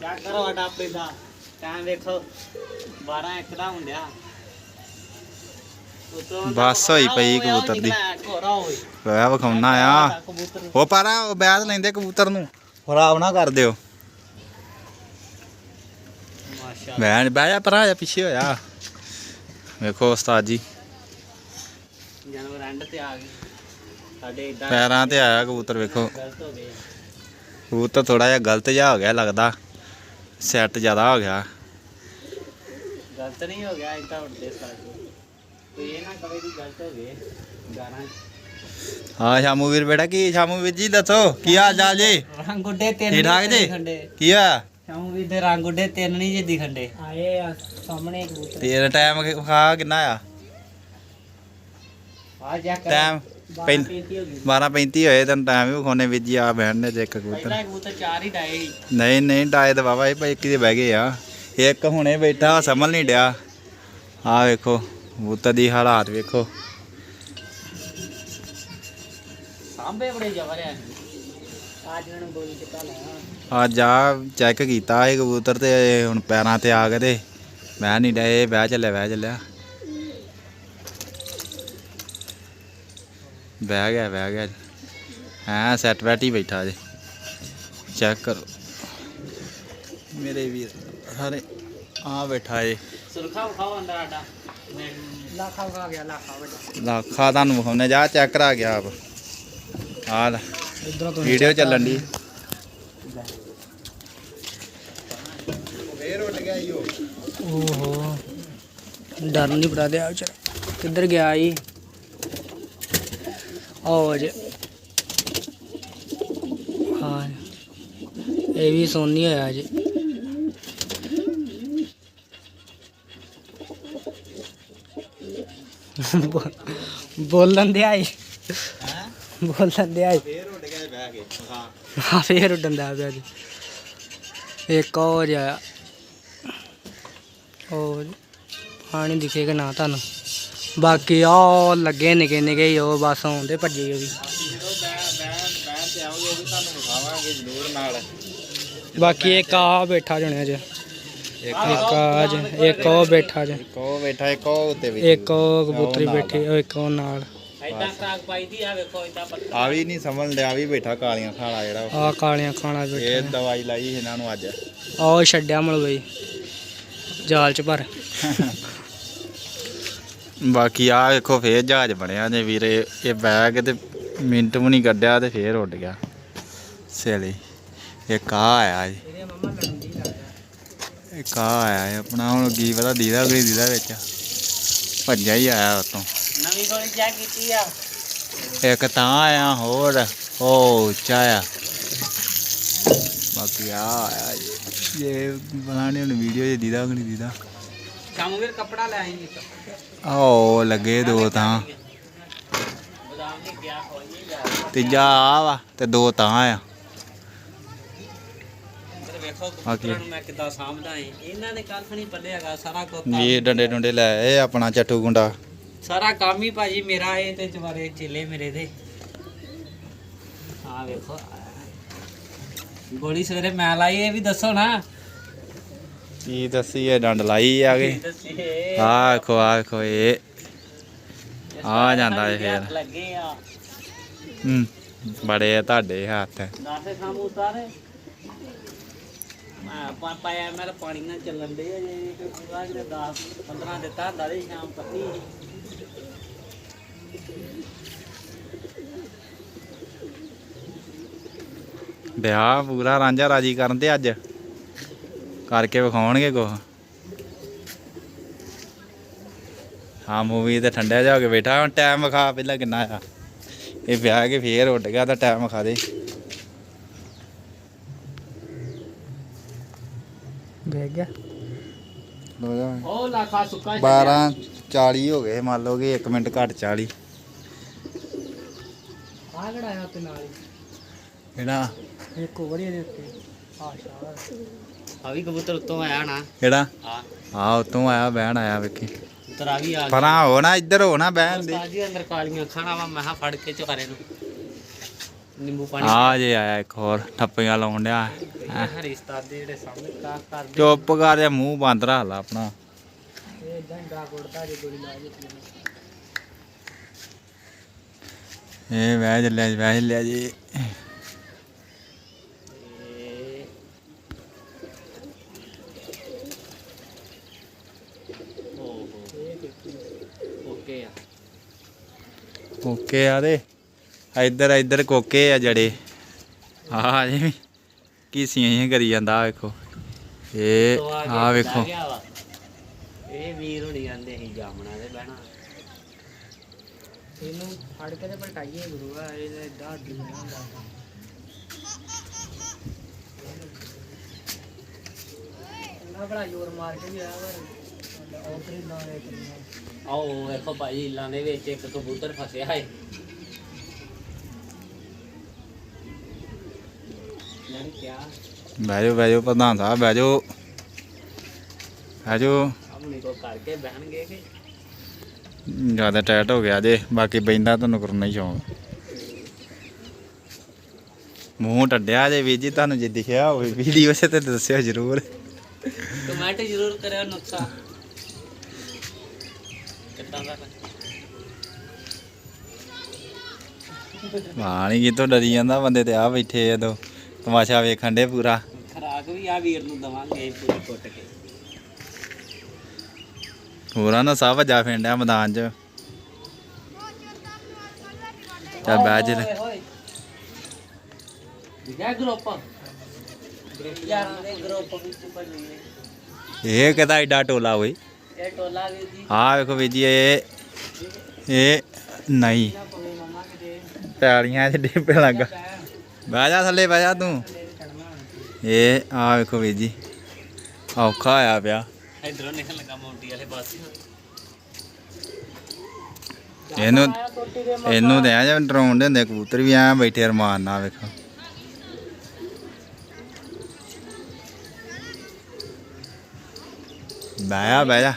ਕਿਆ ਕਰੋ ਸਾਡਾ ਆਪੇ ਦਾ। ਟਾਈਮ ਵੇਖੋ 12 ਇੱਕ ਦਾ ਹੁੰਦਿਆ ਬਸ ਹੋਈ ਪਈ ਕਬੂਤਰ ਦੀ। ਹੋਇਆ ਵਿਖਾਉਣਾ ਆ। ਉਹ ਪਾਰਾ ਉਹ ਬੈਠ ਲੈਂਦੇ ਕਬੂਤਰ ਨੂੰ। ਖਰਾਬ ਨਾ ਕਰ ਦਿਓ। ਬੈਠ ਬਹਿ ਜਾ ਪਰਾਂ ਜਾ ਪਿੱਛੇ ਹੋਇਆ। ਵੇਖੋ ਉਸਤਾਦ ਜੀ। ਜਾਨਵਰ ਐਂਡ ਤੇ ਆ ਗਏ। ਸਾਡੇ ਇਦਾਂ ਪੈਰਾਂ ਤੇ ਆਇਆ ਕਬੂਤਰ ਵੇਖੋ। ਕਬੂਤਰ ਥੋੜਾ ਜਿਹਾ ਗਲਤ ਜਿਹਾ ਹੋ ਗਿਆ ਲੱਗਦਾ। ਸੈੱਟ ਜ਼ਿਆਦਾ ਹੋ ਗਿਆ। ਗਲਤ ਨਹੀਂ ਹੋ ਗਿਆ ਇਦਾਂ ਉੱਡਦੇ ਸਾਰੇ ਕੋਈ ਇਹ ਨਾ ਕਵੇ ਕਿ ਗਲਤ ਹੋ ਗਏ ਗਾਣਾ। ਹਾਂ ਸ਼ਾਮੂ ਵੀਰ ਬੇਟਾ ਕੀ ਸ਼ਾਮੂ ਵੀਰ ਜੀ ਦੱਸੋ ਕੀ ਹਾਲ ਚਾਲ ਜੀ? ਰੰਗ ਉੱਡੇ ਤਿੰਨ ਠੀਕ ਠਾਕ ਜੀ? ਖੰਡੇ। ਕੀ ਆ ਸ਼ਾਮੂ ਵੀ ਦੇ ਰੰਗ ਉੱਡੇ ਤਿੰਨ ਨਹੀਂ ਜੇ ਦਿਖੰਡੇ ਆਏ ਆ ਸਾਹਮਣੇ ਕਬੂਤਰ ਤੇਰਾ ਟਾਈਮ ਖਾ ਕਿੰਨਾ ਆ? ਆ ਜਾ ਕਰ। ਟਾਈਮ ਪਹਿਲਾਂ ਪਹਿਲ- ਹੋ ਗਈ 12:35 ਹੋਏ ਤੈਨੂੰ ਟਾਈਮ ਵੀ ਵਿਖਾਉਣੇ ਜੀ ਆ ਬਹਿਣ ਨੇ ਤੇ ਇੱਕ ਕਬੂਤਰ। ਪਹਿਲਾਂ ਕਬੂਤਰ ਚਾਰ ਹੀ ਡਾਏ। ਨਹੀਂ ਨਹੀਂ ਡਾਏ ਤਾਂ ਬਾਬਾ ਇਹ ਭਾਈ ਕਿਤੇ ਬਹਿ ਗਏ ਆ। ਇੱਕ ਹੁਣੇ ਬੈਠਾ ਸਮਝ ਨਹੀਂ ਡਿਆ। ਆ ਵੇਖੋ ਕਬੂਤਰ ਦੀ ਹਾਲਾਤ ਵੇਖੋ। ਸਾਂਭੇ ਬੜੇ ਜ਼ਬਰ ਆ। ਅੱਜ ਇਹਨਾਂ ਨੂੰ ਗੋਲੀ ਚਿੱਟਾ ਲਾਇਆ ਅੱਜ ਆ ਚੈੱਕ ਕੀਤਾ ਇਹ ਕਬੂਤਰ ਤੇ ਹੁਣ ਪੈਰਾਂ ਤੇ ਆ ਗਏ ਤੇ ਮੈਂ ਨਹੀਂ ਡਏ ਬਹਿ ਚੱਲਿਆ ਬਹਿ ਚੱਲਿਆ। ਬਹਿ ਗਿਆ ਬਹਿ ਗਿਆ। ਹਾਂ ਸੈੱਟ ਬੈਠ ਹੀ ਬੈਠਾ ਜੇ। ਚੈੱਕ ਕਰੋ। ਮੇਰੇ ਵੀਰ ਸਾਰੇ ਆ ਬੈਠਾ ਏ ਸੁਰਖਾ ਵਿਖਾਓ ਅੰਦਰ ਆਡਾ ਲਾਖਾ ਵਿਖਾ ਗਿਆ ਲਾਖਾ ਵੱਡਾ। ਲੱਖਾ ਤੁਹਾਨੂੰ ਵਿਖਾਉਣੇ ਜਾ ਚੈੱਕ ਕਰਾ ਗਿਆ ਆਪ। ਆ ਲੈ ਇਧਰੋਂ ਵੀਡੀਓ ਚੱਲਣ ਦੀ ਫੇਰ ਉੱਡ ਗਿਆ ਈਓ ਓਹੋ। ਡਰ ਨਹੀਂ ਪੜਾ ਦਿਆ ਵਿਚਾਰਾ ਕਿੱਧਰ ਗਿਆ ਈ? ਆਓ ਜੇ ਹਾਂ। ਇਹ ਵੀ ਸੋਨੀ ਹੋਇਆ ਜੀ ਬੋਲਣ ਦੇ ਆਈ ਹੈ ਬੋਲਣ ਦੇ ਆਈ ਫੇਰ ਉੱਡ ਗਿਆ ਬਹਿ ਕੇ। ਹਾਂ। ਫੇਰ ਉੱਡਣ ਦਾ ਪਿਆ ਜੀ ਇੱਕ ਹੋ ਜਾ ਹੋਰ। ਪਾਣੀ ਦਿਖੇਗਾ ਨਾ ਤੁਹਾਨੂੰ। ਬਾਕੀ ਆ ਲੱਗੇ ਨਿਕੇ ਨਿਕੇ ਹੀ ਉਹ ਬਸ ਆਉਂਦੇ ਭੱਜੇ ਉਹ ਵੀ। ਬਾਕੀ ਇੱਕ ਆ ਬੈਠਾ ਜਣਿਆ ਜੀ ਇੱਕ ਆ ਜੀ ਇੱਕ ਉਹ ਬੈਠਾ ਜੀ ਇੱਕ ਉਹ ਬੈਠਾ ਇੱਕ ਉਹ ਉੱਤੇ ਵੀ ਇੱਕ ਉਹ ਕਬੂਤਰੀ ਬੈਠੀ ਉਹ ਇੱਕ ਉਹ ਨਾਲ। ਇਦਾਂ ਆ ਵੇਖੋ ਇਦਾਂ ਪੱਤਾ। ਆ ਵੀ ਨਹੀਂ ਸਮਝ ਲਿਆ ਵੀ ਬੈਠਾ ਕਾਲੀਆਂ ਖਾਲਾ ਜਿਹੜਾ। ਆ ਕਾਲੀਆਂ ਖਾਣਾ ਇਹ ਬੈਠਾ। ਦਵਾਈ ਲਾਈ ਇਹਨਾਂ ਨੂੰ ਅੱਜ। ਆਹ ਛੱਡਿਆ ਮਲਵਈ ਜਾਲ ਚ ਭਰ। ਬਾਕੀ ਆ ਵੇਖੋ ਫੇਰ ਜਹਾਜ਼ ਬਣਿਆ ਨੇ ਵੀਰੇ। ਇਹ ਬੈਗ ਤੇ ਮਿੰਟ ਵੀ ਨਹੀਂ ਕੱਢਿਆ ਤੇ ਫੇਰ ਉੱਡ ਗਿਆ। ਸੇਲੀ ਇੱਕ ਆ ਆਇਆ ਜੀ। ਇੱਕ ਆ ਆਇਆ ਇਹ ਆਪਣਾ ਹੁਣ ਕੀ ਪਤਾ ਦੀਦਾ ਕੋਈ ਦੀਦਾ ਵਿੱਚ। ਭੱਜਿਆ ਹੀ ਆਇਆ ਉਤੋਂ ਨਵੀਂ ਗੋਲੀ ਚੈੱਕ ਕੀਤੀ ਆ। ਇੱਕ ਤਾਂ ਆਇਆ ਹੋਰ ਉਹ ਉੱਚਾ ਆ। ਬਾਕੀ ਆ ਆਇਆ ਜੀ। ਇਹ ਬਣਾਣੇ ਹੁਣ ਵੀਡੀਓ ਜੇ ਦੀਦਾ ਕਿ ਨਹੀਂ ਦੀਦਾ। ਸ਼ਾਮੂ ਵੀਰ ਕੱਪੜਾ ਲੈ ਆਈ ਇੱਕ ਆਓ ਲੱਗੇ ਦੋ ਤਾਂ ਤੀਜਾ ਆ। ਵਾ ਤੇ ਦੋ ਤਾਂ ਆ। ਵੇਖੋ ਕਬੂਤਰਾਂ ਨੂੰ ਮੈਂ ਕਿੱਦਾਂ ਸਾਂਭਦਾ ਏ। ਇਹਨਾਂ ਕੱਖ ਨਹੀਂ ਪੱਲੇ ਹੈਗਾ ਸਾਰਾ ਕੁਝ ਇਹ ਡੰਡੇ ਡੁੰਡੇ ਲੈ ਇਹ ਆਪਣਾ ਚੱਟੂ ਗੁੰਡਾ। ਸਾਰਾ ਕੰਮ ਹੀ ਭਾਜੀ ਮੇਰਾ ਏ ਤੇ ਜਵਾਰੇ ਚੇਲੇ ਮੇਰੇ ਦੇ। ਆ ਵੇਖੋ। ਗੋਲੀ ਸਵੇਰੇ ਮੈਂ ਲਾਈ ਇਹ ਵੀ ਦੱਸੋ ਨਾ। ਕੀ ਦੱਸੀ ਇਹ ਡੰਡ ਲਾਈ ਆ ਗਏ ਦੱਸੀਏ ਆ ਵੇਖੋ ਆ ਵੇਖੋ ਇਹ। ਆ ਜਾਂਦਾ ਇਹ ਫੇਰ। ਲੱਗੇ ਆ ਹੂੰ ਬੜੇ ਆ ਤੁਹਾਡੇ ਹੱਥ। ਦਾਸੇ ਸਾਹਮਣੇ ਉਤਾਰੇ। ਮੈਂ ਪਾ ਪਾਇਆ ਮੈਂ ਪਾਣੀ ਨਾਲ ਚੱਲਣ ਦੇ ਜੇ ਪੂਰਾ ਕਿਤੇ 10 15 ਦਿੱਤਾ ਹੁੰਦਾ ਤੇ ਸ਼ਾਮ ਪੱਤੀ। ਵਿਆਹ ਪੂਰਾ ਰਾਂਝਾ ਰਾਜੀ ਕਰਨ ਤੇ ਅੱਜ। ਕਰਕੇ ਵਿਖਾਉਣਗੇ ਕੁਛ? ਹਾਂ ਮੂਵੀ ਤੇ ਠੰਡਾ ਜਾ ਹੋ ਕੇ ਬੈਠਾ। ਹੁਣ ਟਾਈਮ ਵਿਖਾ ਪਹਿਲਾਂ ਕਿੰਨਾ ਆ। ਇਹ ਵਿਆਹ ਕੇ ਫੇਰ ਉੱਡ ਗਿਆ ਤਾਂ ਟਾਈਮ ਵਿਖਾ ਦੇ। ਵੇਖ ਗਿਆ। ਉਹ ਲਾਖਾ ਸੁੱਕਾ 12 40 ਹੋ ਗਏ ਮੰਨ ਲਓ ਕਿ 1 ਮਿੰਟ ਘੱਟ 40 ਆ ਕਿਹੜਾ ਆ ਤੇ ਨਾਲ ਹੀ? ਕਿਹੜਾ? ਇੱਕ ਹੋਰ ਇਹਦੇ ਉੱਤੇ। ਆ ਸ਼ਾਬਾਸ਼ ਆ ਵੀ ਕਬੂਤਰ ਉੱਤੋਂ ਆਇਆ ਨਾ ਕਿਹੜਾ? ਆ। ਆ ਉਤੋਂ ਆਇਆ ਬਹਿਣ ਆਇਆ ਵੇਖੀ। ਉਤਰ ਆ ਵੀ ਆ ਗਿਆ। ਪਰਾਂ ਹੋ ਨਾ ਇੱਧਰ ਹੋ ਨਾ ਬਹਿਣ ਦੇ। ਉਸਤਾਦ ਜੀ ਅੰਦਰ ਕਾਲੀਆਂ ਖਾਣਾ ਵਾ ਮੈਂ ਕਿਹਾ ਫੜ ਕੇ ਚੁਕਾਰੇ ਨੂੰ। ਨਿੰਬੂ ਪਾਣੀ। ਆ ਜੇ ਆਇਆ ਇੱਕ ਹੋਰ ਠੱਪੀਆਂ ਲਾਉਣ ਡਿਆ। ਹੈਂ। ਰਿਸ਼ਤਾ ਦੇ ਜਿਹੜੇ ਸਾਹਮਣੇ ਕਾ ਕਰਦੇ ਚੁੱਪ ਕਰ ਜਾ ਮੂੰਹ ਬੰਦ ਰੱਖ ਲਾ ਆਪਣਾ। ਇਹ ਇਦਾਂ ਡਾ ਕੋੜਦਾ ਜੇ ਗੋਲੀ ਲਾ ਦਿੱਤੀ ਇਹ ਵਹਿ ਚੱਲਿਆ ਜੀ ਵਹਿ ਚੱਲਿਆ ਜੀ ਇਹ ਓਹੋ ਓਕੇ ਆ ਕੋਕੇ ਆ ਦੇ। ਇੱਧਰ ਇੱਧਰ ਕੋਕੇ ਆ ਜੜੇ। ਆ ਜੀ ਕੀ ਸੀਆਂ ਕਰੀ ਜਾਂਦਾ ਵੇਖੋ। ਇਹ ਆ ਵੇਖੋ। ਵਾ। ਇਹ ਵੀਰ ਹੁਣੀ ਜਾਂਦੇ ਸੀ ਜਾਮਣਾ ਦੇ ਬਹਿਣਾ। ਇਹਨੂੰ ਫੜ ਕੇ ਤੇ ਪਲਟਾਈਏ ਗੁਰੂਆ ਇਹ ਇਦਾਂ ਅੱਡੀ ਹੁੰਦਾ। ਨਾ ਬੜਾ ਜ਼ੋਰ ਮਾਰ ਕੇ ਵੀ ਆਇਆ ਪਰ ਉਤਰੀ ਨਾ ਇਹ ਕਰਨਾ ਆਓ ਵੇਖੋ ਭਾਈ ਇਲਾਂ ਦੇ ਵਿੱਚ ਇੱਕ ਕਬੂਤਰ ਫਸਿਆ ਹੈ। ਨਹੀਂ ਕਿਆ? ਬਹਿ ਜਾਓ ਬਹਿ ਜਾਓ ਪ੍ਰਧਾਨ ਸਾਹਿਬ ਬਹਿ ਜਾਓ। ਬਹਿ ਜਾਓ। ਆਪਣੀ ਕੋ ਕਰਕੇ ਬਹਿਣਗੇ ਕਿ ਜ਼ਿਆਦਾ ਟਾਈਟ ਹੋ ਗਿਆ ਜੇ ਬਾਕੀ ਬੈਂਦਾ ਤੁਹਾਨੂੰ ਕਰਨਾ ਹੀ ਸ਼ੌਂਕ। ਮੂੰਹ ਟੱਡਿਆ ਜੇ ਵੀਰ ਜੀ ਤੁਹਾਨੂੰ ਜੇ ਦਿਖਿਆ ਹੋਵੇ ਵੀਡੀਓ 'ਚ ਤੇ ਦੱਸਿਓ ਜ਼ਰੂਰ। ਕਮੈਂਟ ਜ਼ਰੂਰ ਕਰਿਓ ਨੁਕਸਾ ਮਾਣੀ ਕੀ ਤੋਂ ਡਰੀ ਜਾਂਦਾ ਬੰਦੇ ਤੇ ਆ ਬੈਠੇ ਆ ਦੋ। ਤਮਾਸ਼ਾ ਵੇਖਣ ਦੇ ਪੂਰਾ। ਖਰਾਕ ਵੀ ਆ ਵੀਰ ਨੂੰ ਦਵਾਂਗੇ ਪੂਰੀ ਕੁੱਟ ਕੇ। ਪੂਰਾ ਨਾ ਸਭ ਜਾ ਫੇਂਡਿਆ ਮੈਦਾਨ 'ਚ। ਚੱਲ ਬਹਿ ਜੇ ਵਿਜਾ ਗਰੁੱਪ। ਯਾਰ ਦੇ ਗਰੁੱਪ ਵਿੱਚ ਬਣਨੇ ਇਹ ਕਿਹਦਾ ਐਡਾ ਟੋਲਾ ਓਏ? ਇਹ ਟੋਲਾ ਵੀਰ ਜੀ। ਆ ਵੇਖੋ ਵੀਰ ਜੀ ਇਹ ਇਹ ਨਹੀਂ। ਪੈਲੀਆਂ 'ਚ ਡਿੱਪੇ ਲੱਗਾ। ਬਹਿ ਜਾ ਥੱਲੇ ਬਹਿ ਜਾ ਤੂੰ। ਇਹ ਆ ਵੇਖੋ ਵੀਰ ਜੀ ਔਖਾ ਆਇਆ ਪਿਆ। ਇਧਰੋਂ ਨਿਕਲ ਲਗਾ ਮੌਂਟੀ ਵਾਲੇ ਪਾਸੇ। ਇਹਨੂੰ ਇਹਨੂੰ ਤੇ ਆ ਜਾਂ ਡਰਾਉਣ ਦੇ ਹੁੰਦੇ ਕਬੂਤਰ ਵੀ ਐ ਬੈਠੇ ਅਰਮਾਨ ਨਾਲ ਵੇਖੋ। ਬਹਿ ਜਾ ਬਹਿ ਜਾ।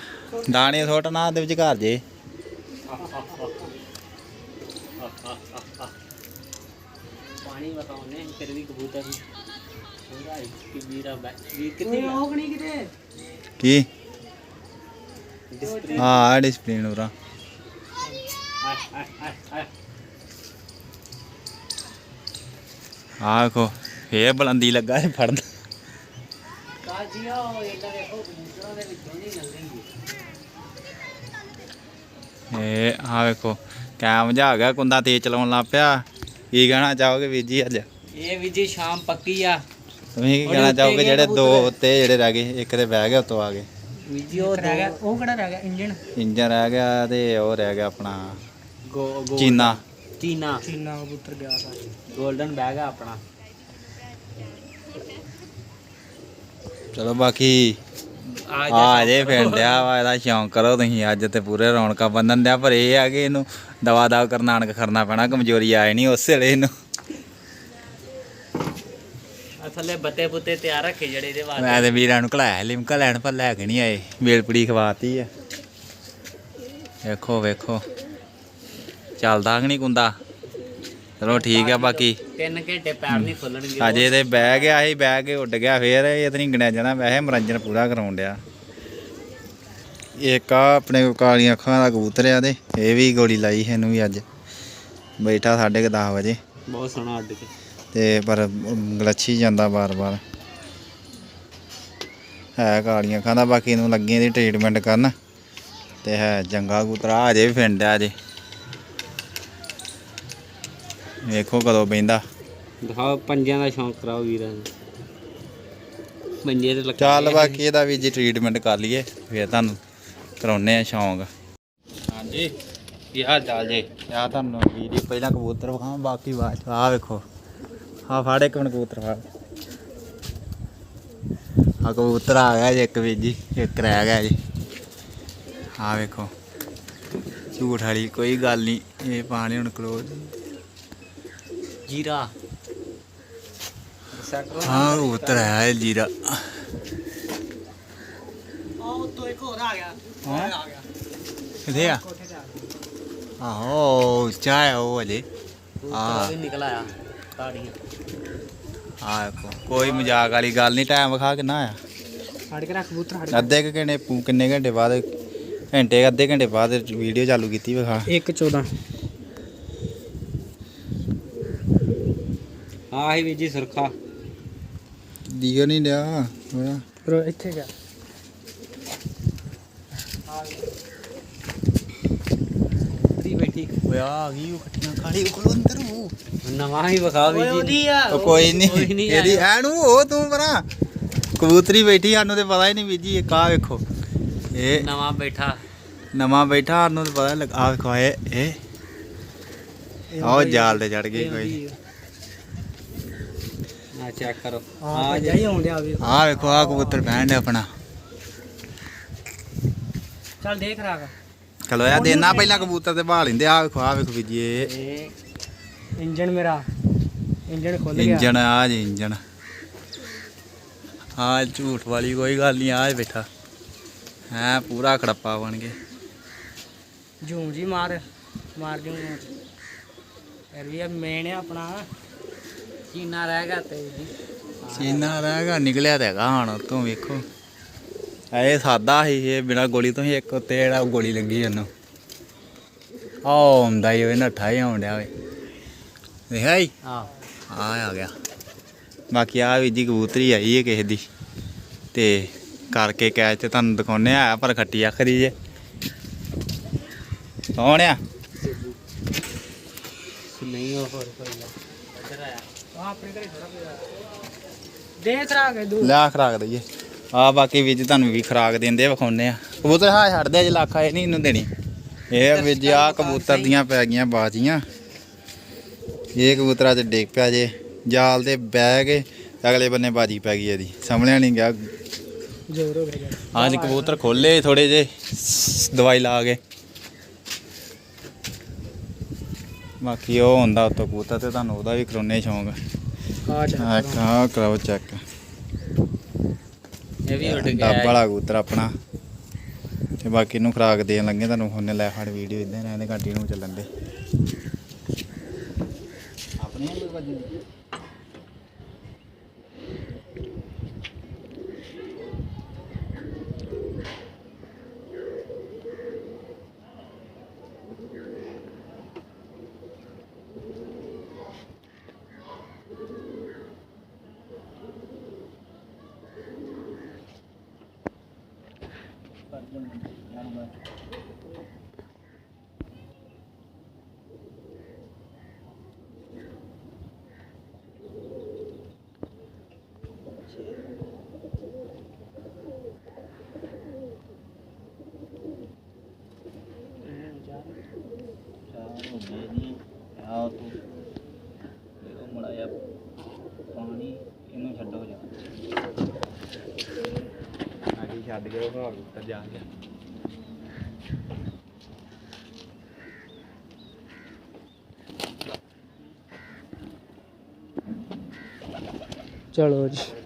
ਦਾਣੇ ਸੁੱਟ ਨਾ ਦੇ ਵਿੱਚ ਘਰ ਜੇ। ਪਾਣੀ ਬਤਾਉਨੇ ਫਿਰ ਵੀ ਕਬੂਤਰ ਪੂਰਾ ਹੀ ਕਿ ਵੀਰਾ ਬੈ ਵੀਰ ਕਿੱਥੇ ਓਏ ਗਿਆ ਉਹ ਕਣੀ ਕਿਤੇ? ਕੀ? ਆ ਡਿਸਪਲਿਨ ਉਰਾ। ਫੇਰ ਬਲੰਦੀ ਲੱਗਾ ਇਹ ਫੜਨ। ਕਾਜੀਆ ਉਹ ਇਹਨਾਂ ਦੇ ਉਹ ਕਬੂਤਰਾਂ ਦੇ ਵਿੱਚੋਂ ਨਹੀਂ ਲੰਘਣਗੇ ਇਹ ਆ ਵੇਖੋ ਕੈਮ ਜਾ ਗਿਆ ਕੁੰਦਾ ਤੇਜ਼ ਚਲਾਉਣ ਲੱਗ ਪਿਆ। ਕੀ ਕਹਿਣਾ ਚਾਹੋਗੇ ਵੀਰ ਜੀ ਅੱਜ? ਇਹ ਵੀ ਜੀ ਸ਼ਾਮ ਪੱਕੀ ਆ। ਤੁਸੀਂ ਕੀ ਉਹਦੇ ਕਹਿਣਾ ਉੱਤੇ ਚਾਹੋਗੇ ਗਏ ਜਿਹੜੇ ਦੋ ਕਬੂਤਰ? ਉੱਤੇ ਜਿਹੜੇ ਰਹਿ ਗਏ ਇੱਕ ਤੇ ਬਹਿ ਗਿਆ ਉੱਤੋਂ ਆ ਗਏ ਵੀ ਜੀ ਉਹ ਰਹਿ ਗਿਆ ਉਹ ਕਿਹੜਾ ਰਹਿ ਗਿਆ? ਇੰਜਣ? ਇੰਜਨ ਰਹਿ ਗਿਆ ਤੇ ਉਹ ਰਹਿ ਗਿਆ ਆਪਣਾ ਗੋ ਗੋ ਚੀਨਾ। ਚੀਨਾ। ਚੀਨਾ ਕਬੂਤਰ ਗਿਆ ਸਾ 골ਡਨ ਬੈਗ ਆ ਆਪਣਾ। ਚਲੋ ਬਾਕੀ ਆ ਜੇ ਫਿੰਡਿਆ ਵਾ ਇਹਦਾ ਸ਼ੌਂਕ ਕਰੋ ਤੁਸੀਂ ਅੱਜ ਤੇ ਪੂਰੇ ਰੌਣਕਾਂ ਬੰਨਣ ਦਿਆ ਪਰ ਇਹ ਆ ਕਿ ਇਹਨੂੰ ਦਵਾ ਦਵਾ ਕਰਨਾਨਕ ਕਰਨਾ ਪੈਣਾ ਕਮਜ਼ੋਰੀ ਆਏ ਨਹੀਂ ਉਸ ਵੇਲੇ ਇਹਨੂੰ। ਥੱਲੇ ਬੱਤੇ ਬੁੱਤੇ ਤਿਆਰ ਰੱਖੇ ਜਿਹੜੇ ਇਹਦੇ ਵਾਸਤੇ। ਮੈਂ ਤੇ ਵੀਰਾਂ ਨੂੰ ਘਲਾਇਆ ਲਿਮਕਾ ਲੈਣ ਪਰ ਲੈ ਕੇ ਨਹੀਂ ਆਏ ਵੇਲਪੜੀ ਖਵਾਤੀ ਆ। ਵੇਖੋ ਵੇਖੋ। ਚੱਲਦਾ ਕਿ ਨਹੀਂ ਕੁੰਦਾ? ਚਲੋ ਠੀਕ ਆ ਬਾਕੀ ਤਿੰਨ ਘੰਟੇ ਪੈਰ ਨਹੀਂ ਖੁੱਲਣਗੇ। ਅਜੇ ਤੇ ਬਹਿ ਗਿਆ ਸੀ ਬਹਿ ਕੇ ਉੱਡ ਗਿਆ ਫੇਰ ਇਹ ਤਾਂ ਨਹੀਂ ਗਿਣਿਆ ਜਾਣਾ ਵੈਸੇ ਮਨੋਰੰਜਨ ਪੂਰਾ ਕਰਾਉਣ ਡਿਆ। ਇੱਕ ਆ ਆਪਣੇ ਕੋਲ ਕਾਲੀਆਂ ਅੱਖਾਂ ਦਾ ਕਬੂਤਰ ਆ ਤੇ ਇਹ ਵੀ ਗੋਲੀ ਲਾਈ ਇਹਨੂੰ ਵੀ ਅੱਜ। ਬੈਠਾ 10:30 ਵਜੇ। ਬਹੁਤ ਸੋਹਣਾ ਉੱਡ ਕੇ। ਤੇ ਪਰ ਗਲੱਛੀ ਜਾਂਦਾ ਬਾਰ-ਬਾਰ। ਹੈ ਕਾਲੀਆਂ ਅੱਖਾਂ ਦਾ ਬਾਕੀ ਇਹਨੂੰ ਲੱਗੀ ਦੀ ਟ੍ਰੀਟਮੈਂਟ ਕਰਨ। ਤੇ ਹੈ ਚੰਗਾ ਕਬੂਤਰਾ ਅਜੇ ਵੀ ਫਿੰਡਿਆ ਅਜੇ ਵੇਖੋ ਕਦੋਂ ਬੈਂਦਾ ਦਿਖਾਓ ਪੰਜਾਂ ਦਾ ਸ਼ੌਂਕ ਕਰਾਓ ਵੀਰਾਂ ਨੂੰ। ਪੰਜੇ ਤੇ ਲੱਗਾ ਚੱਲ ਬਾਕੀ ਇਹਦਾ ਵੀ ਜੀ ਟ੍ਰੀਟਮੈਂਟ ਕਰ ਲਈਏ ਫਿਰ ਤੁਹਾਨੂੰ ਕਰਾਉਨੇ ਆ ਸ਼ੌਂਕ। ਹਾਂਜੀ ਕੀ ਹਾਲ ਚਾਲ ਜੀ? ਆ ਤੁਹਾਨੂੰ? ਵੀਡੀਓ ਪਹਿਲਾਂ ਕਬੂਤਰ ਵਿਖਾਵਾਂ ਬਾਕੀ ਬਾਅਦ ਚ। ਆਹ ਵੇਖੋ। ਆ ਫੜ ਇੱਕ ਮਿੰਟ ਕਬੂਤਰ ਫੜ। ਆ ਕਬੂਤਰ ਆ ਗਿਆ ਜੀ ਇੱਕ ਵੀ ਜੀ ਇੱਕ ਰਹਿ ਗਿਆ ਜੀ। ਆ ਵੇਖੋ। ਝੂਠ ਵਾਲੀ ਕੋਈ ਗੱਲ ਨਹੀਂ ਇਹ ਪਾਣੀ ਹੁਣ ਕਲੋਜ਼ ਜੀਰਾ। ਹਾਂ ਕਬੂਤਰ ਹੈ ਜੀਰਾ। ਉਹ ਤੋਂ ਇੱਕ ਹੋਰ ਆ ਗਿਆ। ਹੈਂ? ਆ ਗਿਆ। ਕਿੱਥੇ ਆ? ਕੋਠੇ ਤੇ ਆ ਗਿਆ। ਆਹੋ ਚਾਹ ਉਹ ਵਾਲੇ ਆ ਵੀ ਨਿਕਲ ਆਇਆ। ਕਾੜੀਆਂ ਆ ਕੋਈ ਮਜ਼ਾਕ ਵਾਲੀ ਗੱਲ ਨਹੀਂ ਟਾਈਮ ਵਿਖਾ ਕਿੰਨਾ ਆ ਫੜ ਕੇ ਰੱਖ ਕਬੂਤਰ ਫੜ ਅੱਧੇ ਕੁ ਘੰਟੇ ਪੂ- ਕਿੰਨੇ ਘੰਟੇ ਬਾਅਦ ਘੰਟੇ ਅੱਧੇ ਘੰਟੇ ਬਾਅਦ ਵੀਡੀਓ ਚਾਲੂ ਕੀਤੀ ਵਿਖਾ। 1 14 ਆਹ ਹੀ ਵੀ ਜੀ ਸੁਰਖਾ। ਦੀਓ ਨਹੀਂ ਲਿਆ ਹੋਇਆ। ਪਰ ਇੱਥੇ ਜਾ। ਫਰੀ ਬੈਠੀ। ਹੋਇਆ ਆ ਗਈ ਉਹ ਖੱਟੀਆਂ ਖਾਲੀ ਕੋਲ ਅੰਦਰ ਉਹ। ਨਵਾਂ ਹੀ ਵਿਖਾ ਵੀ ਜੀ। ਉਹ ਕੋਈ ਨਹੀਂ ਇਹਦੀ ਐਨੂੰ ਉਹ ਤੂੰ ਪਰਾਂ। ਕਬੂਤਰੀ ਬੈਠੀ ਸਾਨੂੰ ਤੇ ਪਤਾ ਹੀ ਨਹੀਂ ਬੀਜੀ ਇਹ ਕਾ ਵੇਖੋ। ਇਹ ਨਵਾਂ ਬੈਠਾ। ਨਵਾਂ ਬੈਠਾ ਸਾਨੂੰ ਤੇ ਪਤਾ ਲੱਗ ਆ ਵੇਖੋ ਇਹ ਇਹ। ਆਹ ਜਾਲ ਤੇ ਚੜ ਗਈ ਕੋਈ। ਆ ਚੈੱਕ ਕਰੋ। ਆ ਜਾਈ ਆਉਂਦੇ ਆ ਵੀ। ਆ ਵੇਖੋ ਆ ਕਬੂਤਰ ਬਹਿਣ ਡਿਆ ਆਪਣਾ। ਚੱਲ ਦੇਖ ਰਾਗਾ ਚਲੋ ਯਾ ਦੇਣਾ ਪਹਿਲਾਂ ਕਬੂਤਰ ਤੇ ਭਾਲ ਲੈਂਦੇ ਆ ਵੇਖੋ ਆ ਵੇਖੋ ਬੀਜੀ ਇਹ ਇਹ ਇੰਜਨ ਮੇਰਾ। ਇੰਜਨ ਖੁੱਲ ਗਿਆ। ਇੰਜਣ ਆ ਜੀ ਇੰਜਣ। ਆ ਝੂਠ ਵਾਲੀ ਕੋਈ ਗੱਲ ਨਹੀਂ ਆ ਬੈਠਾ। ਹੈ ਪੂਰਾ ਖੜੱਪਾ ਬਣ ਕੇ ਝੂਮ ਜੀ ਮਾਰ ਮਾਰ ਜੂ। ਫਿਰ ਵੀ ਆ ਮੇਨ ਆਪਣਾ। ਚੀਨਾ ਰਹਿ ਗਿਆ ਤੇ ਜੀ। ਸੀਨਾ ਰਹਿਗਾ ਨਿਕਲਿਆ ਤਾਂ ਹੈਗਾ ਹੁਣ ਤੋਂ ਵੇਖੋ। ਇਹ ਸਾਦਾ ਸੀ ਇਹ ਬਿਨਾ ਗੋਲੀ ਤੋਂ ਹੀ ਇੱਕ ਉੱਤੇ ਜਿਹੜਾ ਗੋਲੀ ਲੱਗੀ ਉਹਨੂੰ। ਆ ਆਉਂਦਾ ਹੀ ਉਹ ਨੱਠਾ ਹੀ ਆਉਂਦਿਆ ਵੇ। ਦੇਖਿਆ ਹੀ ਆ ਆ ਆ ਗਿਆ। ਬਾਕੀ ਆ ਵੀ ਜੀ ਕਬੂਤਰੀ ਆਈ ਹੈ ਕਿਸੇ ਦੀ। ਤੇ ਕਰਕੇ ਕੈਚ ਤੇ ਤੁਹਾਨੂੰ ਦਿਖਾਉਨੇ ਆ ਪਰ ਖੱਟੀ ਆਖਰੀ ਜੇ। ਕੌਣ ਆ ਨਹੀਂ ਉਹ ਹੋਰ ਕੋਈ ਨਾ ਇੱਧਰ ਆਇਆ ਦੇਖ ਰਾਗਾ ਦੂ ਲਿਆ ਖਰਾਕ ਦਈਏ। ਆ ਬਾਕੀ ਵਿੱਚ ਤੁਹਾਨੂੰ ਵੀ ਖਰਾਕ ਦਿੰਦੇ ਵਿਖਾਉਨੇ ਆ। ਕਬੂਤਰ ਹਾਂ ਛੱਡਦੇ ਜੇ ਲੱਖਾ ਇਹ ਨਹੀਂ ਇਹਨੂੰ ਦੇਣੀ। ਇਹ ਵਿੱਚ ਆ ਕਬੂਤਰ ਦੀਆਂ ਪੈ ਗਈਆਂ ਬਾਜੀਆਂ। ਇਹ ਕਬੂਤਰਾਂ 'ਚ ਡਿੱਗ ਪਿਆ ਜੇ। ਜਾਲ ਤੇ ਬਹਿ ਕੇ ਅਗਲੇ ਬੰਨੇ ਬਾਜੀ ਪੈ ਗਈ ਇਹਦੀ। ਸਾਹਮਣੇ ਨਹੀਂ ਗਿਆ। ਜ਼ੋਰ ਹੋ ਗਿਆ। ਅੱਜ ਕਬੂਤਰ ਖੋਲੇ ਥੋੜੇ ਜੇ। ਦਵਾਈ ਲਾ ਕੇ। ਬਾਕੀ ਉਹ ਹੁੰਦਾ ਉੱਤੋਂ ਕਬੂਤਰ ਤੇ ਤੁਹਾਨੂੰ ਉਹਦਾ ਵੀ ਕਰਾਉਣੇ ਸ਼ੌਂਕ। ਆ ਜਾ। ਆ ਕਾ ਕਰਾਓ ਚੈੱਕ ਇਹ ਵੀ ਉੱਡ ਡੱਬ ਗਿਆ ਵਾਲਾ ਕਬੂਤਰ ਆਪਣਾ। ਤੇ ਬਾਕੀ ਨੂੰ ਖਰਾਕ ਦੇਣ ਲੱਗੇ ਤੁਹਾਨੂੰ ਹੁਣੇ ਲੈ ਫੜ ਵੀਡੀਓ ਇਦਾਂ ਰਹਿੰਦੇ ਕੰਟੀਨਿਊ ਚੱਲਣ ਦੇ। ਆਪਣੀਆਂ ਵੀ ਵੱਜਣੀ ਚਾਰ ਹੋ ਗਏ ਜੀ ਆਓ ਤੂੰ ਇਹੋ ਮੜਾਇਆ ਪਾਣੀ ਇਹਨੂੰ ਛੱਡੋ ਜਾ। ਆਗੀ ਛੱਡ ਕੇ ਉਹ ਕਬੂਤਰ ਜਾ ਗਿਆ ਚਲੋ ਜੀ